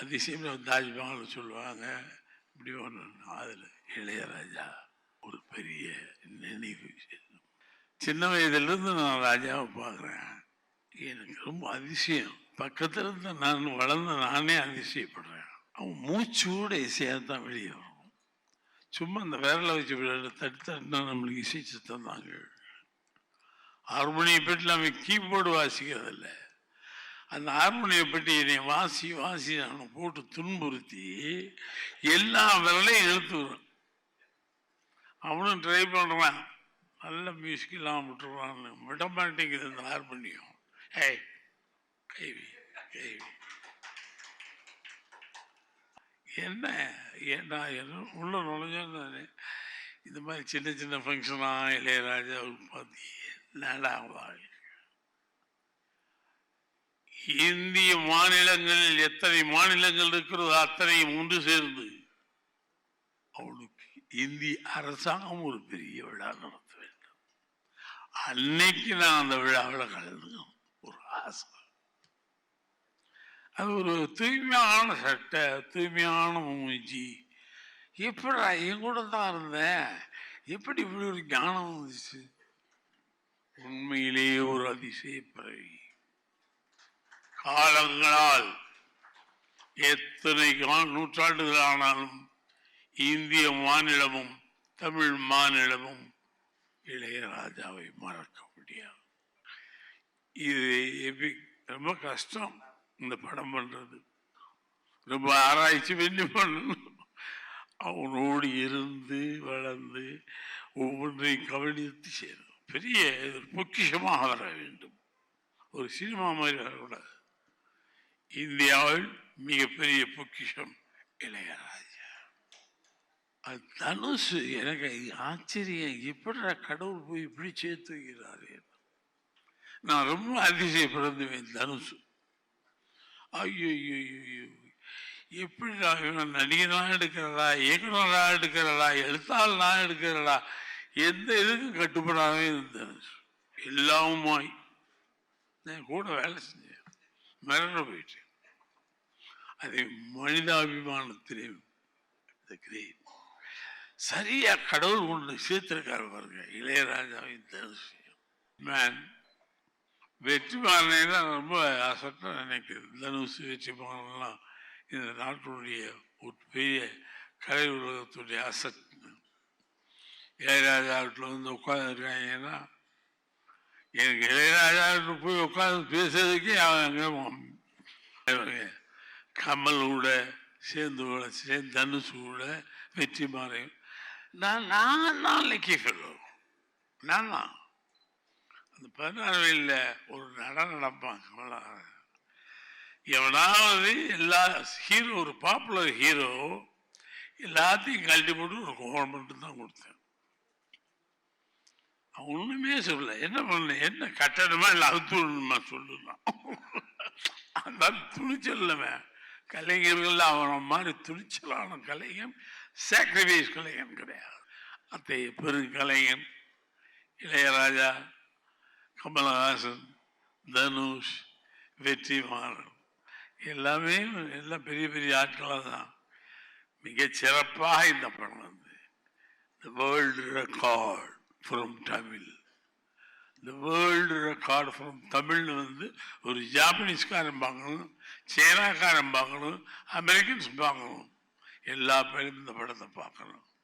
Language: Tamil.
அதிசயம் தாஜ்மஹால் சொல்லுவாங்க. இப்படி ஒன்று அதில் இளையராஜா ஒரு பெரிய நினைவு. சின்ன வயதிலிருந்து நான் ராஜாவை பார்க்குறேன். எனக்கு ரொம்ப அதிசயம். பக்கத்தில் இருந்து நான் வளர்ந்த நானே அதிசயப்படுறேன். அவன் மூச்சோட இசையாக தான் வெளியே வரும். சும்மா அந்த விரலை வச்சு விளையாட தட்டு தட்டினா நம்மளுக்கு இசை சத்தம் தாங்க. ஹார்மோனியை பெட்டி நம்ம கீபோர்டு வாசிக்கிறதில்லை. அந்த ஹார்மோனியை பெட்டி என்னை வாசி வாசி நான் போட்டு துன்புறுத்தி எல்லா விரலையும் இழுத்து வரும் அவனும் ட்ரை பண்ணுறான் நல்ல மியூசிக் இல்லாமல் விட்டுருவான்னு விட மாட்டேங்குது இந்த ஹார்மோனியம் ஏய் கைவி கைவி. என்ன? ஏன்னா என்ன உள்ள நுழைஞ்சோன்னு இந்த மாதிரி சின்ன சின்ன ஃபங்க்ஷனாக இளையராஜா பார்த்து நல்லா வாழ்க்கை? இந்திய மாநிலங்களில் எத்தனை மாநிலங்கள் இருக்கிறதோ அத்தனையும் ஒன்று சேர்ந்து அவளுக்கு இந்திய அரசாங்கம் ஒரு பெரிய விழா நடத்த வேண்டும். அன்னைக்கு நான் அந்த விழாவில் கலந்துக்கணும் ஒரு ஆசை அது ஒரு தூய்மையான சட்டை தூய்மையான மூஞ்சி. எப்படா என் கூட தான் இருந்தேன்? எப்படி இப்படி ஒரு ஞானம் வந்துச்சு? உண்மையிலேயே ஒரு அதிசய பிறவி. காலங்களால் எத்தனை கா- நூற்றாண்டுகள் ஆனாலும் இந்திய மாநிலமும் தமிழ் மாநிலமும் இளையராஜாவை மறக்க முடியாது. இது எபி ரொம்ப கஷ்டம் இந்த படம் பண்ணுறது ரொம்ப ஆராய்ச்சி பண்ணி பண்ணணும். அவனோடு இருந்து வளர்ந்து ஒவ்வொன்றையும் கவனித்து செய்யணும் பெரிய பொக்கிஷமாக வர வேண்டும். ஒரு சினிமா மாதிரி வரக்கூடாது. இந்தியாவில் மிகப்பெரிய பொக்கிஷம் இளையராஜா. அது தனுசு எனக்கு ஆச்சரியம். எப்படி கடவுள் போய் இப்படி சேர்த்துக்கிறாரு நான் ரொம்ப அதிசயப்படுந்துவேன் தனுசு. ஐயோ ஐயோ ஐயோ எப்படிடா இவன் நடிகனா எடுக்கிறடா இயக்குனரா எடுக்கிறடா எழுத்தாளனா எடுக்கிறடா எந்த இதுக்கும் கட்டுப்படாமல் இருந்தேன் எல்லாமுமாய். நான் கூட வேலை செஞ்சேன். மிரண்டு போயிட்டேன் அதை மனிதாபிமானத்திலே the great. சரியா கடவுள் கொண்டு சேர்த்திருக்காரு பாருங்க இளையராஜாவின் தனுஷம் மேன் வெற்றிமாறனை தான் ரொம்ப அசட்டாக நினைக்குது தனுஷ் வெற்றிமாறன்லாம் இந்த நாட்டினுடைய ஒரு பெரிய கலை உலகத்துடைய அசட் இளையராஜா வீட்டில் வந்து உட்காந்துருக்காங்கன்னா எனக்கு இளையராஜா போய் உட்காந்து பேசுறதுக்கே அவங்க கமல் கூட சேர்ந்து கூட சேர்ந்து தனுஷ் கூட வெற்றி மாறையும் நான் நான் தான் லக்கி ஃபெல்லோ நான் தான் அந்த பதினாறு வயலில் ஒரு நடம் நடப்பான் அவ்வளவுதான். எவனாவது எல்லா ஹீரோ ஒரு பாப்புலர் ஹீரோ எல்லாத்தையும் கழட்டி போட்டு ஒரு கோவம் மட்டும் தான் கொடுத்தேன். ஒன்றுமே சொல்ல என்ன பண்ண? என்ன கட்டணமா இல்லை அவுத்து விடணுமா சொல்லுலாம் அந்த துணிச்சல் கலைஞர்கள் அவன மாதிரி துணிச்சலான கலைஞன் சாக்ரிஃபைஸ் கலைஞன் கிடையாது. அத்தைய பெருங்கலைஞன் இளையராஜா கமலஹாசன் தனுஷ் வெற்றிமாறன் எல்லாமே எல்லாம் பெரிய பெரிய ஆட்களாக தான். மிகச் சிறப்பாக இந்த படம் வந்து. The world record from Tamil the world record from தமிழ்னு வந்து ஒரு ஜாப்பனீஸ்காரன் பார்க்கணும் சைனாக்காரன் பார்க்கணும் அமெரிக்கன்ஸ் பார்க்கணும் எல்லா பேரும் இந்த படத்தை பார்க்கணும்.